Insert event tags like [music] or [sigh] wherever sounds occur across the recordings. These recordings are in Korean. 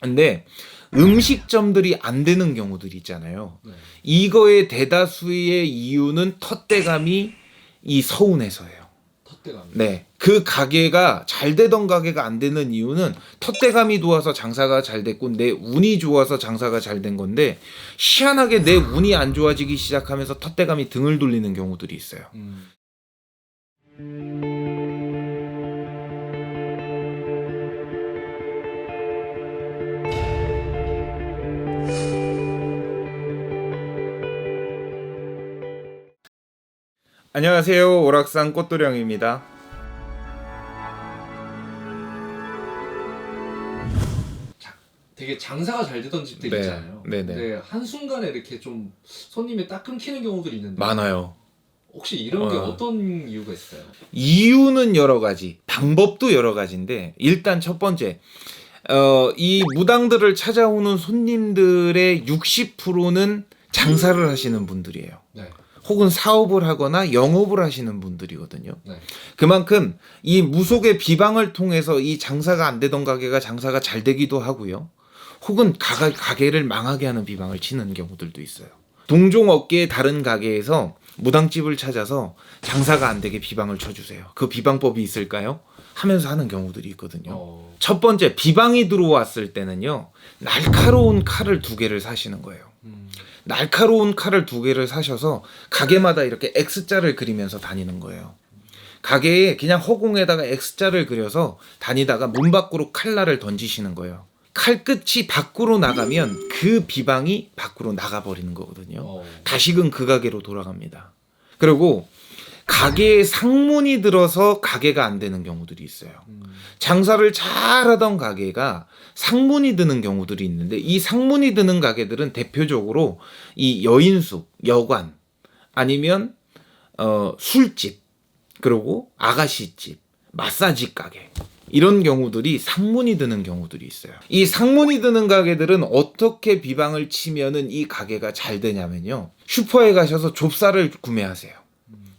근데 음식점들이 안 되는 경우들이 있잖아요. 네. 이거의 대다수의 이유는 텃대감이 이 서운해서예요. 텃대감. 네. 그 가게가 잘 되던 가게가 안 되는 이유는 텃대감이 좋아서 장사가 잘 됐고 내 운이 좋아서 장사가 잘 된 건데 희한하게 내 운이 안 좋아지기 시작하면서 텃대감이 등을 돌리는 경우들이 있어요. 음. 안녕하세요. 오락산 꽃도령입니다. 되게 장사가 잘 되던 집들 네. 있잖아요. 네네. 근데 한 순간에 이렇게 좀 손님이 딱 끊기는 경우들이 있는데 많아요. 혹시 이런 게 어. 어떤 이유가 있어요? 이유는 여러 가지, 방법도 여러 가지인데 일단 첫 번째 어, 이 무당들을 찾아오는 손님들의 60%는 장사를 하시는 분들이에요. 네. 혹은 사업을 하거나 영업을 하시는 분들이거든요. 네. 그만큼 이 무속의 비방을 통해서 이 장사가 안 되던 가게가 장사가 잘 되기도 하고요. 혹은 가가, 가게를 망하게 하는 비방을 치는 경우들도 있어요. 동종 업계의 다른 가게에서 무당집을 찾아서 장사가 안 되게 비방을 쳐주세요. 그 비방법이 있을까요? 하면서 하는 경우들이 있거든요. 어. 첫 번째 비방이 들어왔을 때는요 날카로운 칼을 두 개를 사시는 거예요. 음. 날카로운 칼을 두 개를 사셔서 가게마다 이렇게 X자를 그리면서 다니는 거예요. 가게에 그냥 허공에다가 X자를 그려서 다니다가 문 밖으로 칼날을 던지시는 거예요. 칼 끝이 밖으로 나가면 그 비방이 밖으로 나가버리는 거거든요. 어. 다시금 그 가게로 돌아갑니다. 그리고 가게에 상문이 들어서 가게가 안 되는 경우들이 있어요. 음. 장사를 잘 하던 가게가 상문이 드는 경우들이 있는데 이 상문이 드는 가게들은 대표적으로 이 여인숙, 여관 아니면 어 술집 그리고 아가씨집, 마사지 가게 이런 경우들이 상문이 드는 경우들이 있어요. 이 상문이 드는 가게들은 어떻게 비방을 치면은 이 가게가 잘 되냐면요. 슈퍼에 가셔서 좁쌀을 구매하세요.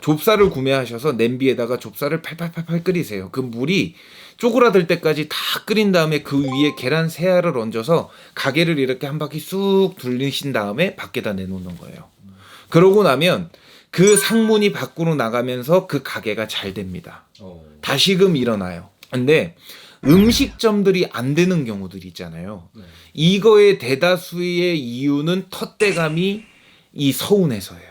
좁쌀을 구매하셔서 냄비에다가 좁쌀을 팔팔팔팔 끓이세요. 그 물이 쪼그라들 때까지 다 끓인 다음에 그 위에 계란 세 알을 얹어서 가게를 이렇게 한 바퀴 쑥 둘리신 다음에 밖에다 내놓는 거예요. 그러고 나면 그 상문이 밖으로 나가면서 그 가게가 잘 됩니다. 어. 다시금 일어나요. 근데 음식점들이 안 되는 경우들이 있잖아요. 네. 이거의 대다수의 이유는 텃대감이 이 서운해서예요.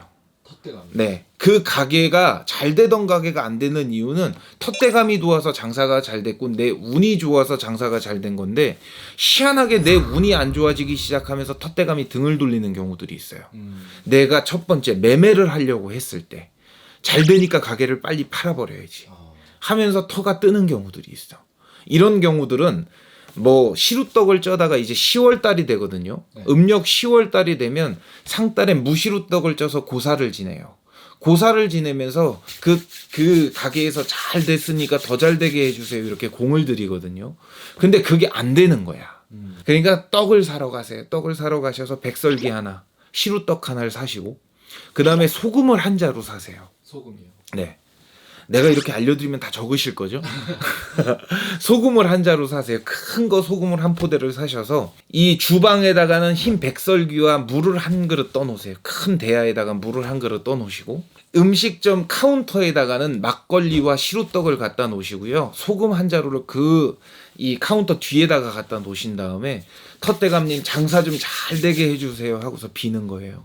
텃대감. 네. 그 가게가 잘 되던 가게가 안 되는 이유는 텃대감이 좋아서 장사가 잘 됐고 내 운이 좋아서 장사가 잘 된 건데 희한하게 내 운이 안 좋아지기 시작하면서 텃대감이 등을 돌리는 경우들이 있어요. 음. 내가 첫 번째 매매를 하려고 했을 때 잘 되니까 가게를 빨리 팔아버려야지 어. 하면서 터가 뜨는 경우들이 있어. 이런 경우들은 뭐 시루떡을 쪄다가 이제 10월 달이 되거든요. 네. 음력 10월 달이 되면 상달에 무시루떡을 쪄서 고사를 지내요. 고사를 지내면서 그, 그 가게에서 잘 됐으니까 더 잘 되게 해주세요. 이렇게 공을 들이거든요. 근데 그게 안 되는 거야. 음. 그러니까 떡을 사러 가세요. 떡을 사러 가셔서 백설기 하나, 시루떡 하나를 사시고, 그 다음에 소금을 한 자루 사세요. 소금이요. 네. 내가 이렇게 알려드리면 다 적으실 거죠? [laughs] 소금을 한 자루 사세요. 큰 거 소금을 한 포대를 사셔서 이 주방에다가는 흰 백설기와 물을 한 그릇 떠놓으세요. 큰 대야에다가 물을 한 그릇 떠놓으시고 음식점 카운터에다가는 막걸리와 시루떡을 갖다 놓으시고요. 소금 한 자루를 그 이 카운터 뒤에다가 갖다 놓으신 다음에 텃대감님 장사 좀 잘 되게 해주세요 하고서 비는 거예요.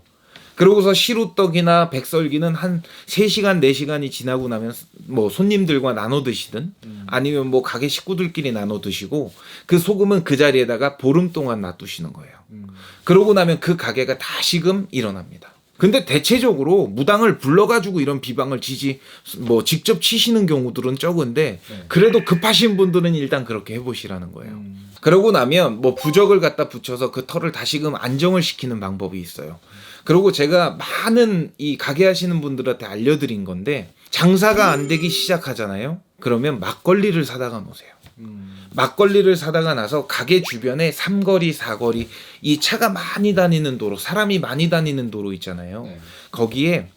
그러고서 시루떡이나 백설기는 한 3시간, 4시간이 지나고 나면 뭐 손님들과 나눠 드시든 음. 아니면 뭐 가게 식구들끼리 나눠 드시고 그 소금은 그 자리에다가 보름 동안 놔두시는 거예요. 음. 그러고 나면 그 가게가 다시금 일어납니다. 근데 대체적으로 무당을 불러가지고 이런 비방을 지지 뭐 직접 치시는 경우들은 적은데 네. 그래도 급하신 분들은 일단 그렇게 해보시라는 거예요. 음. 그러고 나면 뭐 부적을 갖다 붙여서 그 털을 다시금 안정을 시키는 방법이 있어요. 그리고 제가 많은 이 가게 하시는 분들한테 알려드린 건데 장사가 안 되기 시작하잖아요. 그러면 막걸리를 사다가 놓으세요. 음. 막걸리를 사다가 나서 가게 주변에 삼거리, 사거리 이 차가 많이 다니는 도로, 사람이 많이 다니는 도로 있잖아요. 네. 거기에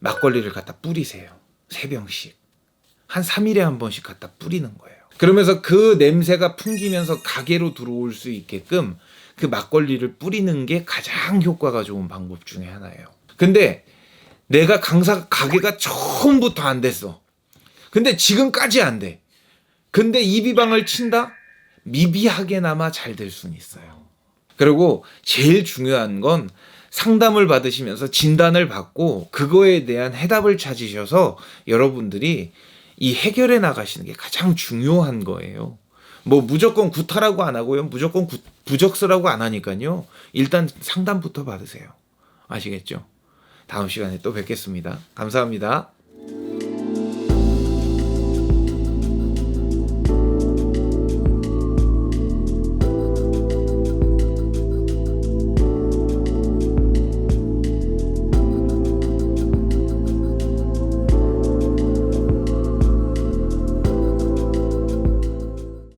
막걸리를 갖다 뿌리세요. 세 병씩. 한 3일에 한 번씩 갖다 뿌리는 거예요. 그러면서 그 냄새가 풍기면서 가게로 들어올 수 있게끔 그 막걸리를 뿌리는 게 가장 효과가 좋은 방법 중에 하나예요. 근데 내가 강사 가게가 처음부터 안 됐어. 근데 지금까지 안 돼. 근데 이 비방을 친다? 미비하게나마 잘 될 수는 있어요. 그리고 제일 중요한 건 상담을 받으시면서 진단을 받고 그거에 대한 해답을 찾으셔서 여러분들이 이 해결해 나가시는 게 가장 중요한 거예요. 뭐 무조건 구타라고 안 하고요. 무조건 구- 부적서라고 안 하니까요. 일단 상담부터 받으세요. 아시겠죠? 다음 시간에 또 뵙겠습니다. 감사합니다.